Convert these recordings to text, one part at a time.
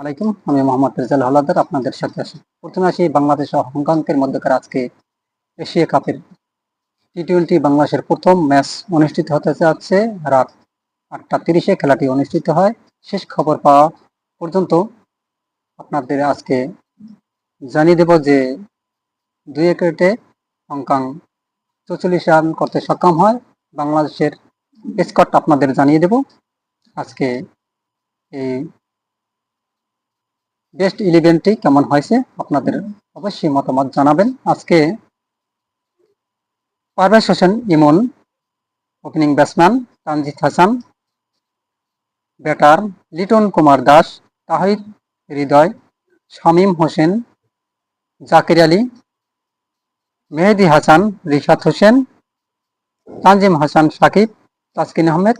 আলাইকুম, আমি মোহাম্মদ রেজাল হালাদার আপনাদের সাথে আছি। প্রথমে আসি বাংলাদেশ ও হংকংয়ের মধ্যকার আজকে এশিয়া কাপের টি টোয়েন্টি বাংলাদেশের প্রথম ম্যাচ অনুষ্ঠিত হতে যাচ্ছে। রাত আটটা তিরিশে খেলাটি অনুষ্ঠিত হয়। শেষ খবর পাওয়া পর্যন্ত আপনাদের আজকে জানিয়ে দেব যে দুই উইকেটে হংকং চৌচল্লিশ রান করতে সক্ষম হয়। বাংলাদেশের স্কট আপনাদের জানিয়ে দেব। আজকে এই বেস্ট ইলেভেনটি কেমন হয়েছে? আপনাদের অবশ্যই মতামত জানাবেন। আজকে Parvez Hossain Emon opening batsman Tanzid Hasan batter Litton Kumar Das Towhid Hridoy, Shamim Hossain, Jaker Ali, Mehedi Hasan, Rishad Hossain, Tanzim Hasan, Shakib, Taskin Ahmed,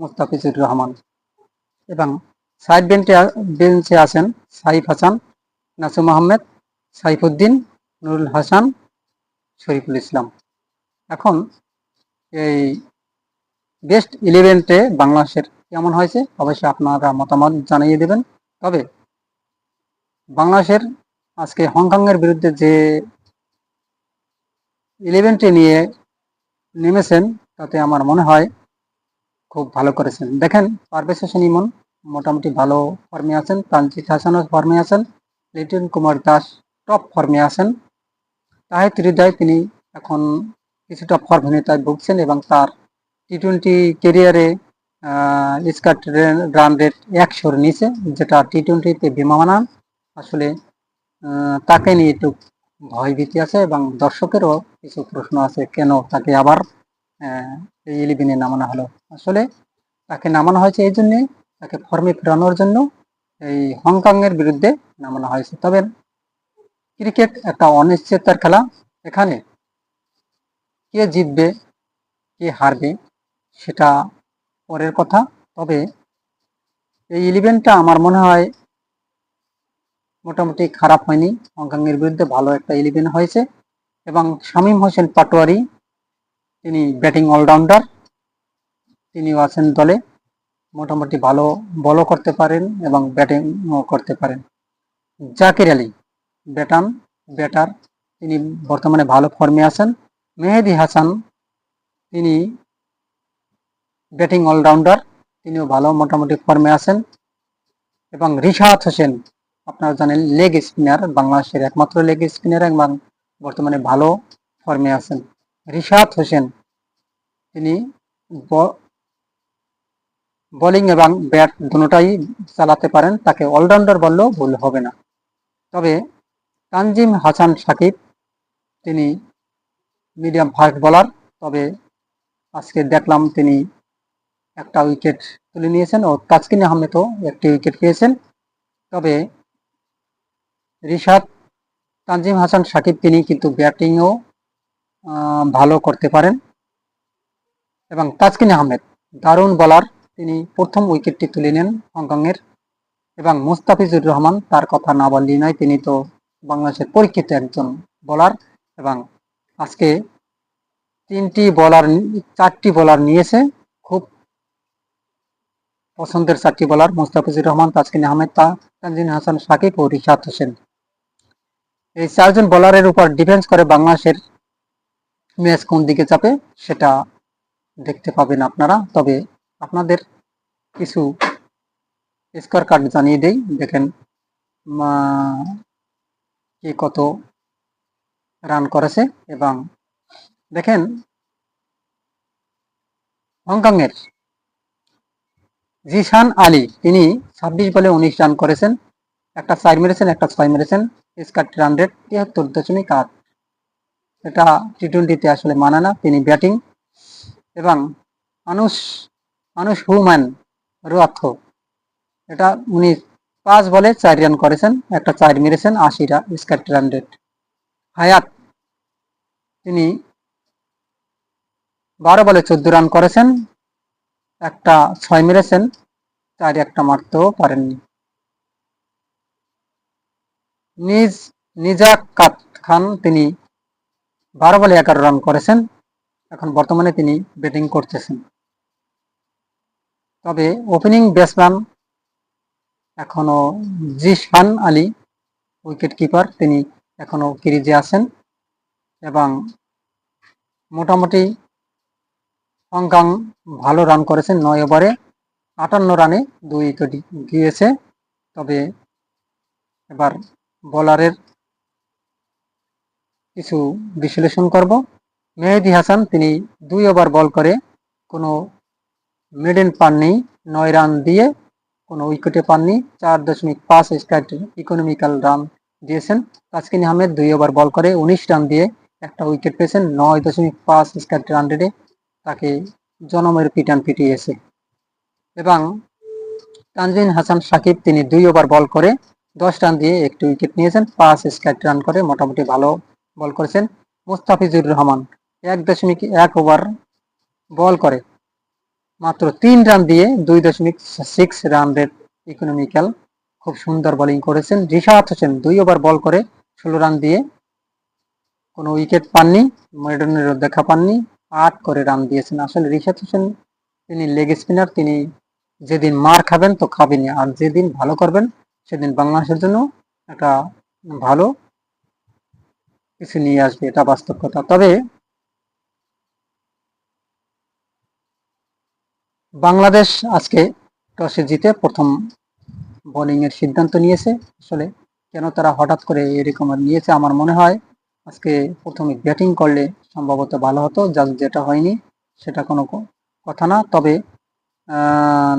Mustafizur Rahman. এবং সাইড বেঞ্চে বেঞ্চে আছেন, সাইফ হাসান, নাসুম আহমেদ, সাইফুদ্দিন, নুরুল হাসান, শরীফুল ইসলাম। এখন এই বেস্ট ইলেভেনটে বাংলাদেশের কেমন হয়েছে, অবশ্যই আপনারা মতামত জানিয়ে দেবেন। তবে বাংলাদেশের আজকে হংকংয়ের বিরুদ্ধে যে ইলেভেনটি নিয়ে নেমেছেন, তাতে আমার মনে হয় খুব ভালো করেছেন। দেখেন, পারভেজ হোসেন ইমন মোটামুটি ভালো ফর্মে আছেন। তানজিদ হাসানও ফর্মে আছেন। লিটন কুমার দাস টপ ফর্মে আছেন। তাহিদ হৃদয়, তিনি এখন কিছুটা ফর্মহীনতায় ভুগছেন এবং তার টি টোয়েন্টি কেরিয়ারে স্কাট রান রেট একশোর নিচে, যেটা টি টোয়েন্টিতে বিমানান আসলে তাকে নিয়ে একটু ভয়ভীতি আছে এবং দর্শকেরও কিছু প্রশ্ন আছে, কেন তাকে আবার এই ইলেভেনে নামানো হলো? আসলে, তাকে নামানো হয়েছে এই জন্যে তাকে ফর্মে ফেরানোর জন্য এই হংকং এর বিরুদ্ধে নামানো হয়েছে। তবে ক্রিকেট একটা অনিশ্চয়তার খেলা। এখানে কে জিতবে, কে হারবে, সেটা পরের কথা। তবে এই ইলেভেনটা আমার মনে হয় মোটামুটি খারাপ হয়নি। হংকং এর বিরুদ্ধে ভালো একটা ইলেভেন হয়েছে এবং শামীম হোসেন পাটোয়ারি, তিনি ব্যাটিং অলরাউন্ডার তিনিও আছেন দলে। মোটামুটি ভালো বলও করতে পারেন এবং ব্যাটিংও করতে পারেন। জাকির আলী ব্যাটান ব্যাটার তিনি বর্তমানে ভালো ফর্মে আছেন। মেহেদি হাসান, তিনি ব্যাটিং অলরাউন্ডার তিনিও ভালো মোটামুটি ফর্মে আছেন। এবং রিশাদ হোসেন, আপনারা জানেন লেগ স্পিনার বাংলাদেশের একমাত্র লেগ স্পিনার এবং বর্তমানে ভালো ফর্মে আছেন। রিশাদ হোসেন, তিনি বোলিং এবং ব্যাট দুটোটাই চালাতে পারেন, তাকে অলরাউন্ডার বললেও ভুল হবে না। তবে তানজিম হাসান সাকিব, তিনি মিডিয়াম ফাস্ট বোলার তবে আজকে দেখলাম তিনি একটা উইকেট তুলে নিয়েছেন ও তাসকিন আহমেদও একটি উইকেট পেয়েছেন। তবে রিশাদ, তানজিম হাসান সাকিব, তিনি কিন্তু ব্যাটিংও ভালো করতে পারেন। এবং তাসকিন আহমেদ, দারুণ বলার তিনি প্রথম উইকেটটি তুলে নেন হংকংয়ের। এবং মুস্তাফিজুর রহমান তার কথা না বললেই নয়, তিনি তো বাংলাদেশের পরীক্ষিত একজন বোলার। এবং আজকে তিনটি বলার, চারটি বলার নিয়েছে, খুব পছন্দের চারটি বলার। মুস্তাফিজুর রহমান তাসকিন আহমেদ, তা তানজিন হাসান, সাকিব ও রিশাদ হোসেন। এই চারজন বলারের উপর ডিফেন্স করে বাংলাদেশের ম্যাচ কোন দিকে চাপে, সেটা দেখতে পাবেন আপনারা। তবে আপনাদের কিছু স্কোর কার্ড জানিয়ে দেই। দেখেন কে কত রান করেছে এবং দেখেন, হংকংয়ের জিশান আলী, তিনি ছাব্বিশ বলে উনিশ রান করেছেন, একটা চার মেরেছেন, একটা ছয় মেরেছেন স্কাট রান রেট তিয়াত্তর দশমিক আট। এটা টি টোয়েন্টিতে আসলে মানে না, তিনি ব্যাটিং এবং মানুষ মানুষ হুম্যান রুয়াথ এটা উনি পাঁচ বলে চার রান করেছেন, একটা চার মেরেছেন আশি স্কাট রান হায়াত, তিনি বারো বলে চোদ্দ রান করেছেন, একটা ছয় মেরেছেন, চার একটা মারতেও পারেননি। নিজ নিজাকাত খান তিনি বারো বলে এগারো রান করেছেন, এখন বর্তমানে তিনি ব্যাটিং করতেছেন। তবে ওপেনিং ব্যাটসম্যান এখনও জিশান আলী উইকেট কিপার তিনি এখনও ক্রিজে আছেন এবং মোটামুটি হংকং ভালো রান করেছেন নয় ওভারে আটান্ন রানে দুই উইকেট গিয়েছে, তবে এবার বলারের কিছু বিশ্লেষণ করব। মেহেদি হাসান, তিনি দুই ওভার বল করে কোনো মিডেন পাননি নয় রান দিয়ে কোনো উইকেটে পাননি, চার দশমিক পাঁচ স্ট্রাইক ইকোনমিক্যাল রান দিয়েছেন। তাসকিন আহমেদ দুই ওভার বল করে উনিশ রান দিয়ে একটা উইকেট পেয়েছেন, নয় দশমিক পাঁচ স্ট্রাইক রান রেটে তাকে জনমের পিটান পিটিয়েছে এবং তানজিন হাসান সাকিব তিনি দুই ওভার বল করে দশ রান দিয়ে একটি উইকেট নিয়েছেন, পাঁচ স্ট্রাইক রান করে মোটামুটি ভালো বল করেছেন মুস্তাফিজুর রহমান। এক দশমিক এক ওভার বল করে মাত্র তিন রান দিয়ে দুই দশমিক সিক্স রান রেট ইকোনমিক্যাল খুব সুন্দর বোলিং করেছেন। রিশাদ হোসেন দুই ওভার বল করে ষোলো রান দিয়ে কোনো উইকেট পাননি মেডনের দেখা পাননি, আট করে রান দিয়েছেন। আসলে রিশাদ হোসেন তিনি লেগ স্পিনার তিনি যেদিন মার খাবেন তো খাবেনই, আর যেদিন ভালো করবেন সেদিন বাংলাদেশের জন্য একটা ভালো কিছু নিয়ে আসবে, এটা বাস্তব কথা। তবে বাংলাদেশ আজকে টসে জিতে প্রথম বোলিং এর সিদ্ধান্ত নিয়েছে। আসলে কেন তারা হঠাৎ করে এরকম নিয়েছে আমার মনে হয় আজকে প্রথমে ব্যাটিং করলে সম্ভবত ভালো হতো যা যেটা হয়নি সেটা কোনো কথা না। তবে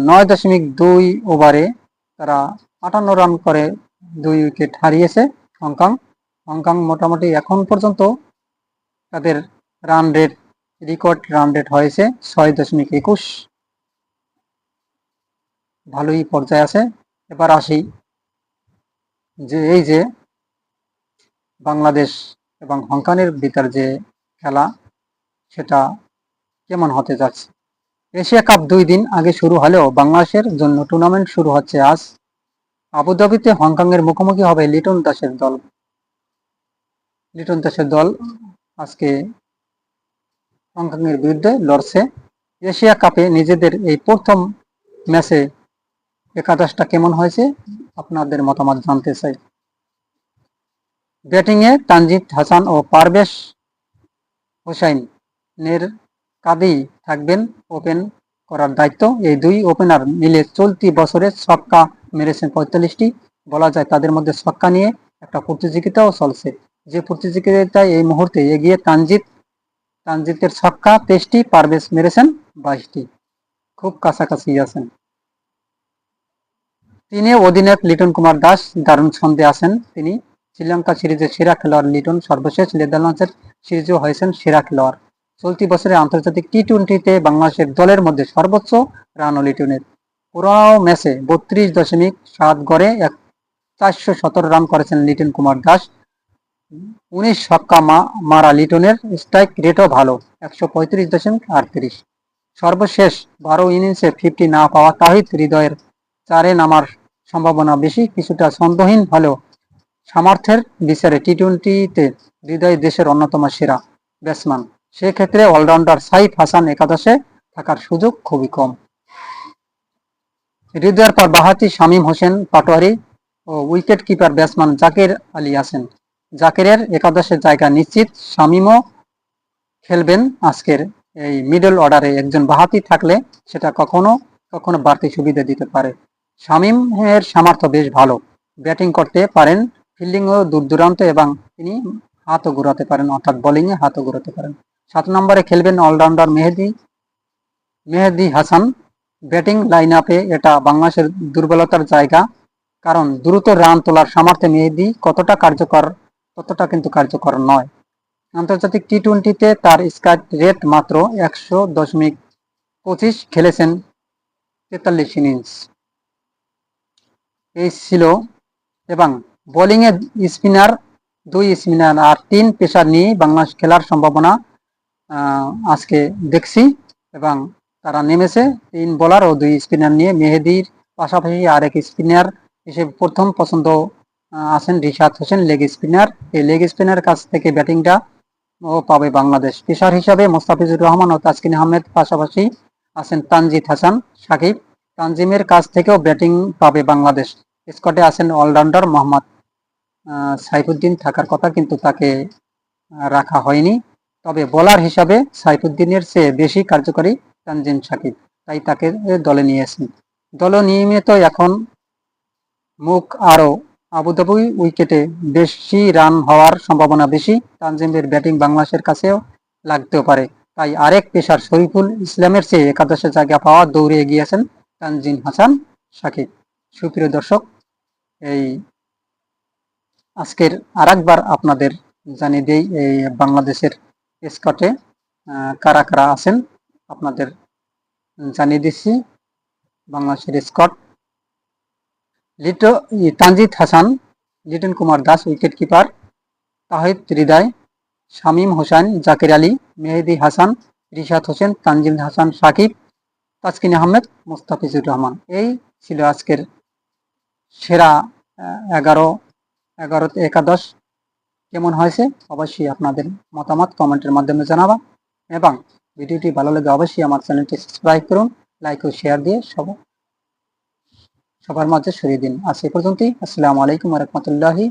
নয় দশমিক দুই ওভারে তারা আটান্ন রান করে দুই উইকেট হারিয়েছে হংকং। হংকং মোটামুটি এখন পর্যন্ত তাদের run rate record run rate হয়েছে ছয় দশমিক একুশ। ভালোই পর্যায়ে আছে। এবার আসি যে এই যে বাংলাদেশ এবং হংকংয়ের ভিতর যে খেলা, সেটা কেমন হতে যাচ্ছে? এশিয়া কাপ দুই দিন আগে শুরু হলেও বাংলাদেশের জন্য টুর্নামেন্ট শুরু হচ্ছে আজ। আবুধাবিতে হংকংয়ের মুখোমুখি হবে লিটন দাসের দল। লিটন দাসের দল আজকে হংকংয়ের বিরুদ্ধে লড়ছে। এশিয়া কাপে নিজেদের এই প্রথম ম্যাচে একাদশটা কেমন হয়েছে? আপনাদের মতামত জানতে চাই। ব্যাটিংয়ে তানজিদ হাসান ও পারভেশ হোসাইনের কাঁধেই থাকবেন ওপেন করার দায়িত্ব। এই দুই ওপেনার মিলে চলতি বছরে ছক্কা মেরেছেন পঁয়তাল্লিশটি। বলা যায় তাদের মধ্যে ছক্কা নিয়ে একটা প্রতিযোগিতাও চলছে। যে প্রতিযোগিতায় এই মুহূর্তে এগিয়ে তানজিদ, তানজিদের ছক্কা তেইশটি, পারভেজ মেরেছেন বাইশটি। খুব কাছাকাছি আছেন। তিনি অধিনায়ক লিটন কুমার দাস দারুণ ছন্দে আছেন। তিনি শ্রীলঙ্কা সিরিজের সেরা খেলোয়াড় লিটন সর্বশেষ নেদারল্যান্ডসের সিরিজেও হয়েছেন সেরা খেলোয়াড়। চলতি বছরে আন্তর্জাতিক টি টোয়েন্টিতে বাংলাদেশের দলের মধ্যে সর্বোচ্চ রান ও লিটনের। পুরো ম্যাচে বত্রিশ দশমিক সাত গড়ে এক চারশো সতেরো রান করেছেন লিটন কুমার দাস। উনিশ ছক্কা মারা লিটনের স্ট্রাইক রেটও ভালো, একশো পঁয়ত্রিশ দশমিক আটত্রিশ। সর্বশেষ বারো ইনিংসে ফিফটি না পাওয়া তাহিদ হৃদয়ের চারে নামার সম্ভাবনা বেশি, কিছুটা ছন্দহীন হলেও সামর্থ্যের বিচারে টি টোয়েন্টিতে হৃদয় দেশের অন্যতম সেরা ব্যাটসম্যান সেক্ষেত্রে অলরাউন্ডার সাইফ হাসান একাদশে থাকার সুযোগ খুবই কম। হৃদয়ের পর বাহাতি শামীম হোসেন পাটোয়ারি ও wicket keeper batsman Jaker Ali আছেন। জাকিরের একাদশে জায়গা নিশ্চিত, শামীমও খেলবেন আজকের এই মিডল অর্ডারে একজন বাহাতি থাকলে সেটা কখনো কখনো বাড়তি সুবিধা দিতে পারে। শামীম এর সামর্থ্য বেশ ভালো। ব্যাটিং করতে পারেন, ফিল্ডিংও দূর দূরান্ত এবং তিনি হাতও ঘুরাতে পারেন, অর্থাৎ বোলিংয়ে হাতও ঘুরাতে পারেন। সাত নম্বরে খেলবেন allrounder Mehedi Mehedi Hasan. Batting line আপে এটা বাংলাদেশের দুর্বলতার জায়গা, কারণ দ্রুত রান তোলার সামর্থ্যে মেহেদি কতটা কার্যকর, ততটা কিন্তু কার্যকর নয়। আন্তর্জাতিক টি টোয়েন্টিতে তার স্ট্রাইক রেট মাত্র একশো দশমিক পঁচিশ খেলেছেন তেতাল্লিশ ইনিংস। এই ছিল এবং বোলিংয়ে স্পিনার দুই স্পিনার আর তিন পেশার নিয়ে বাংলাদেশ খেলার সম্ভাবনা আজকে দেখছি এবং তারা নেমেছে। তিন বোলার ও দুই স্পিনার নিয়ে মেহেদির পাশাপাশি আরেক স্পিনার হিসেবে প্রথম পছন্দ আছেন রিশাদ হোসেন লেগ স্পিনার এই লেগ স্পিনার কাছ থেকে ব্যাটিংটা ও পাবে বাংলাদেশ। পেশার হিসাবে মোস্তাফিজুর রহমান ও তাসকিন আহমেদ পাশাপাশি আছেন তানজিদ হাসান, সাকিব। তানজিমের কাছ থেকেও ব্যাটিং পাবে বাংলাদেশ। স্কটে আছেন অলরাউন্ডার মোহাম্মদ সাইফুদ্দিন থাকার কথা কিন্তু তাকে রাখা হয়নি। তবে বোলার হিসাবে সাইফুদ্দিনের চেয়ে বেশি কার্যকরী তানজিম সাকিব, তাই তাকে দলে নিয়েছেন দলে নিয়মিত এখন মুখ আরও আবুধাবি উইকেটে বেশি রান হওয়ার সম্ভাবনা বেশি। তানজিমের ব্যাটিং বাংলাদেশের কাছেও লাগতেও পারে। তাই আরেক পেশার শরীফুল ইসলামের চেয়ে একাদশে জায়গা পাওয়া দৌড়ে এগিয়েছেন তানজিম হাসান সাকিব। সুপ্রিয় দর্শক এই আজকের আরেকবার আপনাদের জানিয়ে দেই, এই বাংলাদেশের স্কটে কারা কারা আছেন আপনাদের জানিয়ে দিচ্ছি। বাংলাদেশের স্কট লিটো তানজিদ হাসান, লিটন কুমার দাস, উইকেট কিপার, তাহিদ হৃদয়, শামীম হোসেন, জাকির আলী, মেহেদি হাসান, রিশাদ হোসেন তানজিম হাসান, সাকিব, তাসকিন আহমেদ, মোস্তাফিজুর রহমান। এই ছিল আজকের সেরা এগারো এগারো একাদশ কেমন হয়েছে? অবশ্যই আপনাদের মতামত কমেন্টের মাধ্যমে জানাবা এবং ভিডিওটি ভালো লাগে অবশ্যই আমার চ্যানেলটি সাবস্ক্রাইব করুন, লাইক ও শেয়ার দিয়ে সব, সবার মাঝে সরিয়ে দিন। আজ এই পর্যন্তই। আসসালামু আলাইকুম রহমতুল্লাহি